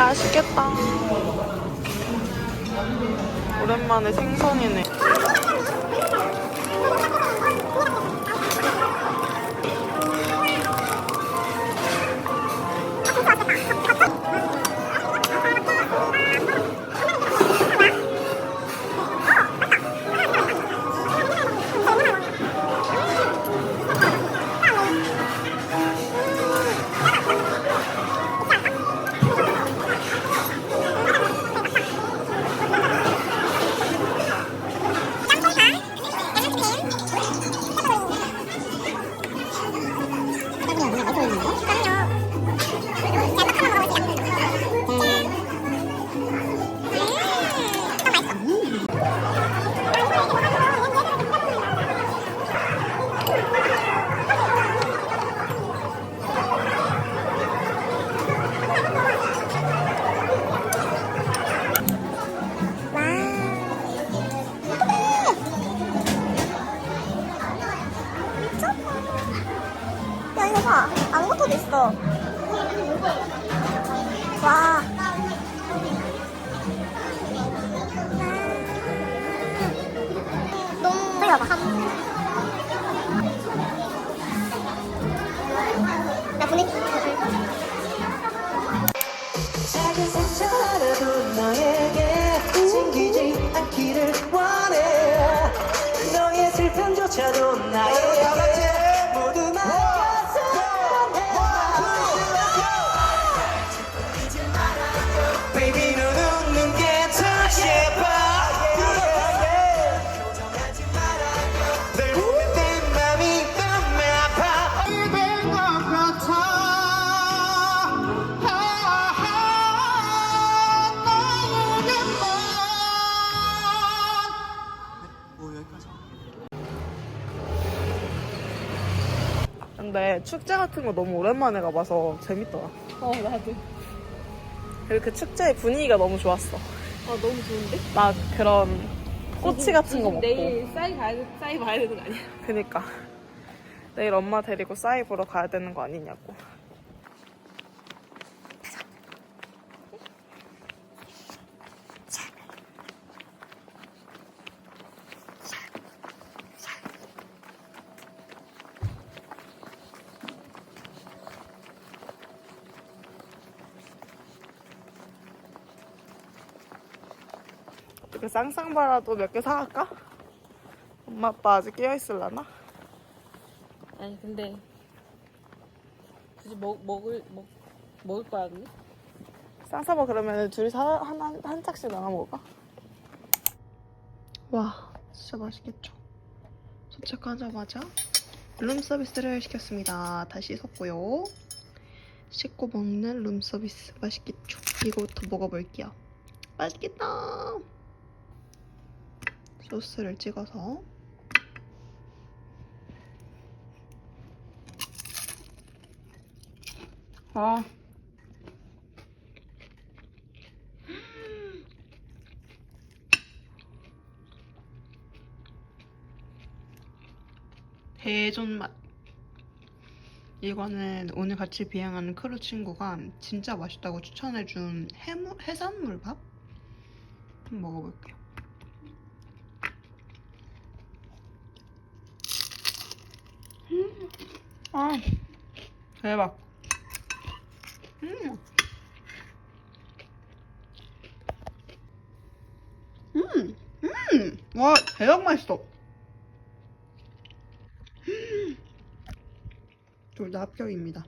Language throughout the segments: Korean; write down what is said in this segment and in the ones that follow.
맛있겠다. 오랜만에 생선이네. 와봐 나 너에게 생기지 않기를 원해. 너의 슬픔조차도 나에 축제 같은 거 너무 오랜만에 가봐서 재밌더라. 어 나도 그리고 그 축제의 분위기가 너무 좋았어. 아 너무 좋은데? 막 그런 꼬치 같은 거 먹고. 내일 싸이 가야 돼, 싸이 봐야 되는 거 아니야? 그니까. 내일 엄마 데리고 싸이 보러 가야 되는 거 아니냐고. 어떻게 쌍쌍바라도 몇 개 사갈까? 엄마 아빠 아직 깨어있을라나? 아니 근데 굳이 먹 먹을 먹 먹을 거야 근데? 쌍쌍바 그러면 둘이서 한, 한, 한 짝씩 나눠 먹을까? 와 진짜 맛있겠죠 도착하자마자 룸서비스를 시켰습니다 다시 섞고요 씻고 먹는 룸서비스 맛있겠죠 이거부터 먹어볼게요 맛있겠다 소스를 찍어서 아 대존 맛. 이거는 오늘 같이 비행하는 크루 친구가 진짜 맛있다고 추천해준 해산물밥? 한번 먹어볼게요. 음, 아, 대박. 음. 음, 음, 와, 대박 맛있어. 둘 다 합격입니다.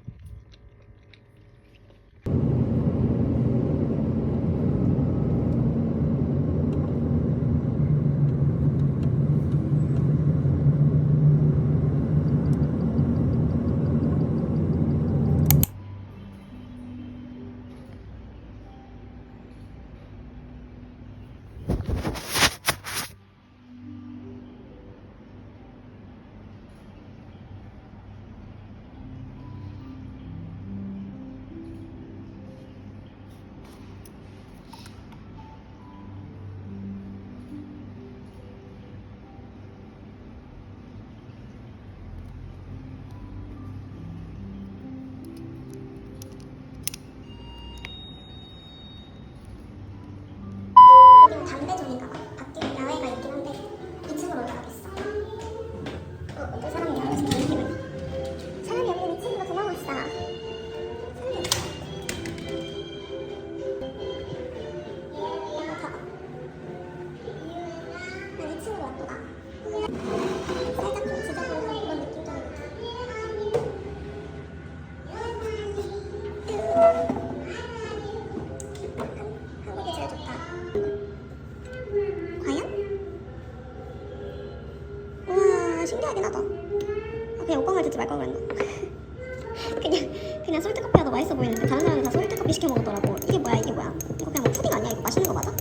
맛있어 보이는데 다른 사람이 다 솔트커피 시켜 먹었더라고. 이게 뭐야 이게 뭐야? 이거 그냥 뭐 푸딩 아니야? 이거 맛있는 거 맞아?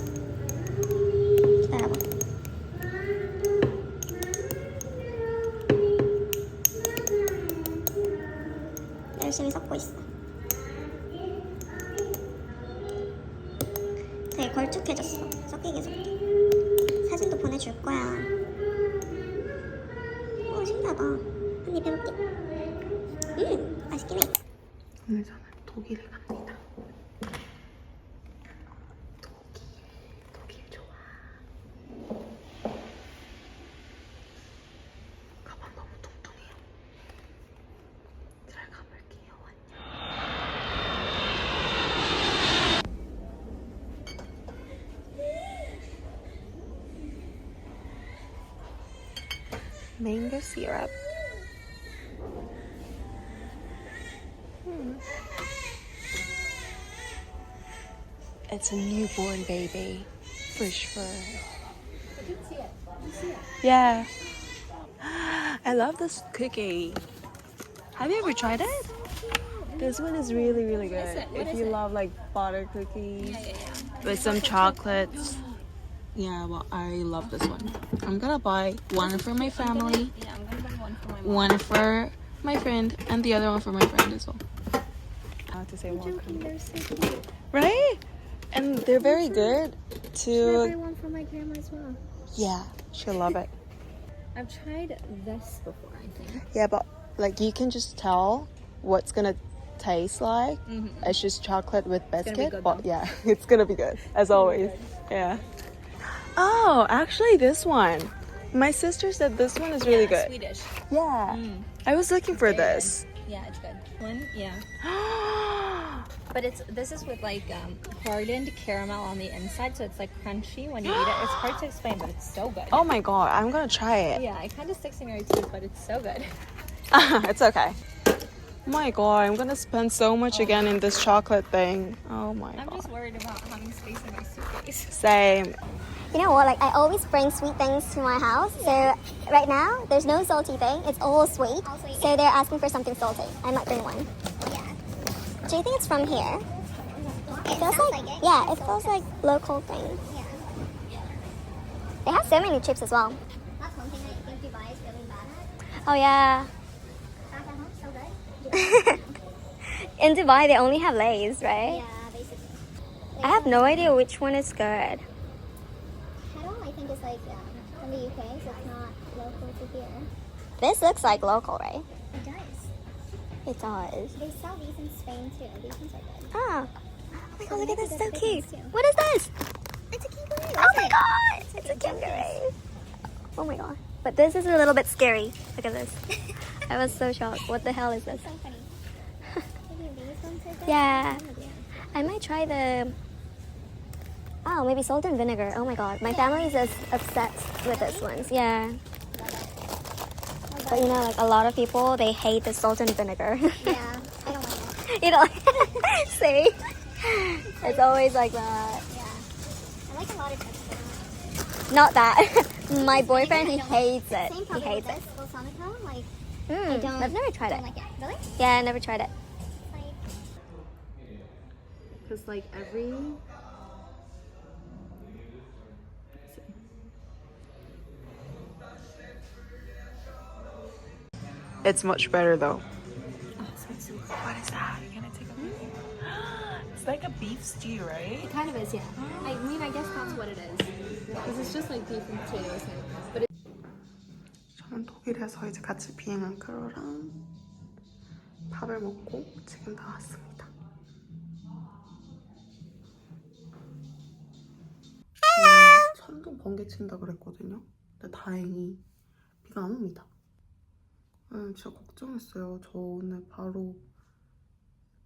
오늘 저는 독일에 갑니다. 독일, 독일 좋아. 가방 너무 뚱뚱해요. 잘 가볼게요. 안녕. Mango syrup. It's a newborn baby, for sure. Yeah. I love this cookie. Have you ever tried it? This one is really, really good. if you love like butter cookies with some chocolates. Yeah, well, I love this one. I'm gonna buy one for my family, Yeah, I'm gonna buy one for my one for my one for my friend, and the other one for my friend as well. I have to say one. They're so. Right? And they're very good to. one for my grandma as well. Yeah, she'll love it. I've tried this before, I think. Yeah, but like you can just tell what's gonna taste like. It's just chocolate with gonna be biscuit, good, but though. yeah, it's gonna be good as always. Yeah. Oh, actually, this one. My sister said this one is really good. Swedish. Yeah. Mm. I was looking for good. this. Yeah, it's good. One, yeah. But it's this is with like um, hardened caramel on the inside, so it's like crunchy when you eat it. It's hard to explain, but it's so good. oh my god, I'm gonna try it. Yeah, it kind of sticks in your teeth, but it's so good. it's okay. my god, I'm gonna spend so much again in this chocolate thing. Oh my god. I'm god. just worried about having space in my suitcase. Same. You know what? Like I always bring sweet things to my house. So right now there's no salty thing. It's all sweet. So they're asking for something salty. I might bring one. Yeah. Do you think it's from here? It feels like, yeah, it feels like local thing. Yeah. They have so many chips as well. That's one thing I think Dubai is really bad at. Oh yeah. Back at home, so good. In Dubai they only have Lay's, right? Yeah, basically. I have no idea which one is good. Kettle, I think, is like um, from the UK, so it's not local to here. This looks like local, right? It does. It does. They sell these in Spain too. These ones are good. Oh. Oh my god, look at this, so cute. What is this? It's a kangaroo. Oh my god! It's a kangaroo. Oh my god. But this is a little bit scary. Look at this. I was so shocked. What the hell is this? So funny. Maybe these ones are good. Yeah. I might try the. Oh, maybe salt and vinegar. Oh my god. My family is as obsessed with this ones. Yeah. But you know, like a lot of people, they hate the salt and vinegar. Yeah, I don't like that. you know, see? It's always like that. Yeah. I like a lot of chips. but Not that. My boyfriend, he hates it. Same He hates it. this balsamico. Like, Mm, don't- I've never tried don't it. like it. Really? Yeah, I never tried it. Because like every It's much better though. What is that? Can I take a look? It's like a beef stew, right? kind of is, yeah. I mean, I guess that's what it is. Because it's just like beef and potatoes, but 저는 독일에서 이제 같이 비행한 크루랑 밥을 먹고 지금 나왔습니다. 음, 천둥 번개 친다 그랬거든요. 근데 다행히 비가 안 옵니다. 음, 진짜 걱정했어요. 저 오늘 바로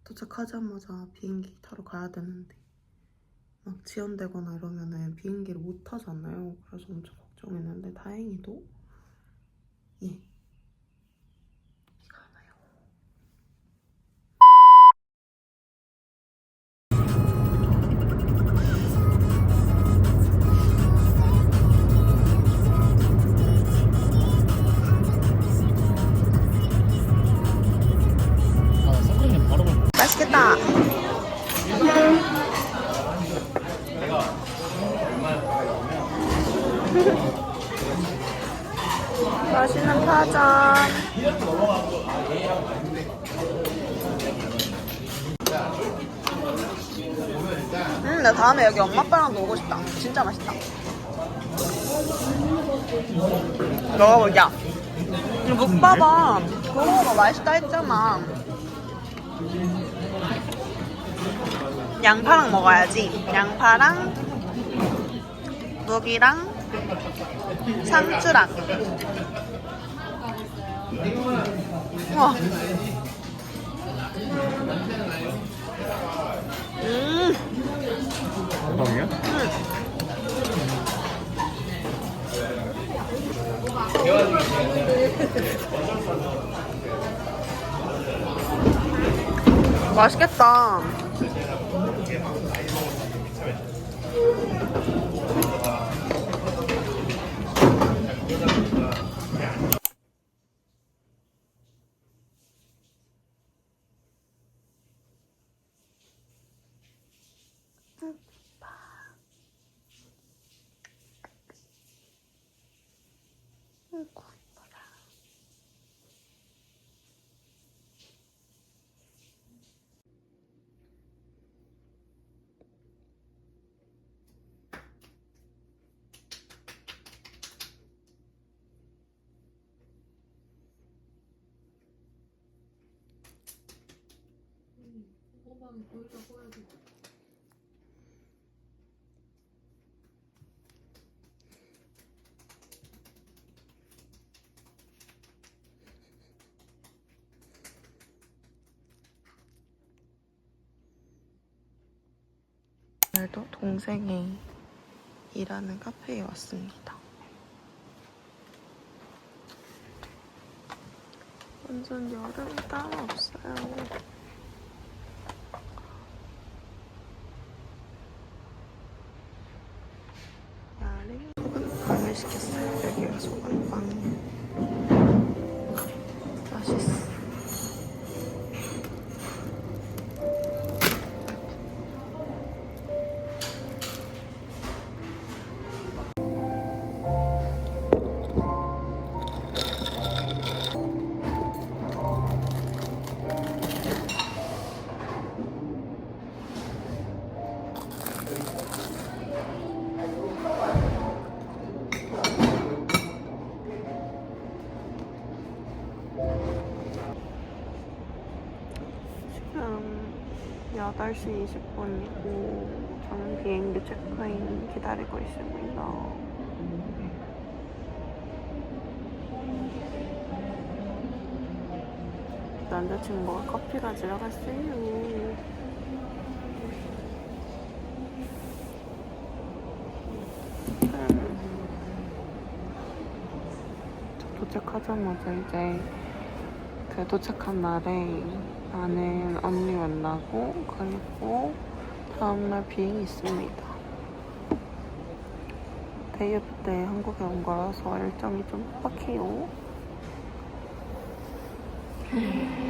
도착하자마자 비행기 타러 가야 되는데 막 지연되거나 이러면은 비행기를 못 타잖아요. 그래서 엄청 걱정했는데 다행히도 예. 맛있겠다. 맛있는 파전. 음, 나 다음에 여기 엄마 아빠랑도 오고 싶다. 진짜 맛있다. 먹어보자. 묵봐봐. 그거 맛있다 했잖아. 양파랑 먹어야지. 양파랑 묵이랑 상추랑. 우와. 음. 대박이야? 맛있겠다. 아이고 보일러 꺼야 돼. 오늘도 동생이 일하는 카페에 왔습니다. 완전 여름이 따로 없어요. 야리 소금빵을 시켰어요. 여기가 소금빵. 8시 20분이고 저는 비행기 체크인 기다리고 있습니다. 남자친구가 커피 가지러 갔어요. 저 도착하자마자 이제 그 도착한 날에 나는 언니 만나고 그리고 다음날 비행이 있습니다. 데이트 때 한국에 온 거라서 일정이 좀 빡해요.